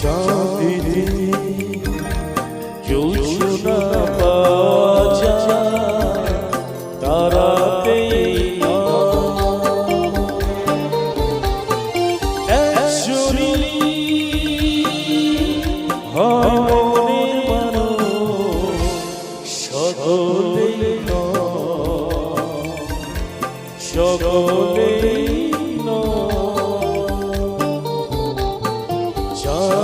চাঁদিনী চলছো না বাজা তারাতেই মনের মানো সকলে সকলে Oh.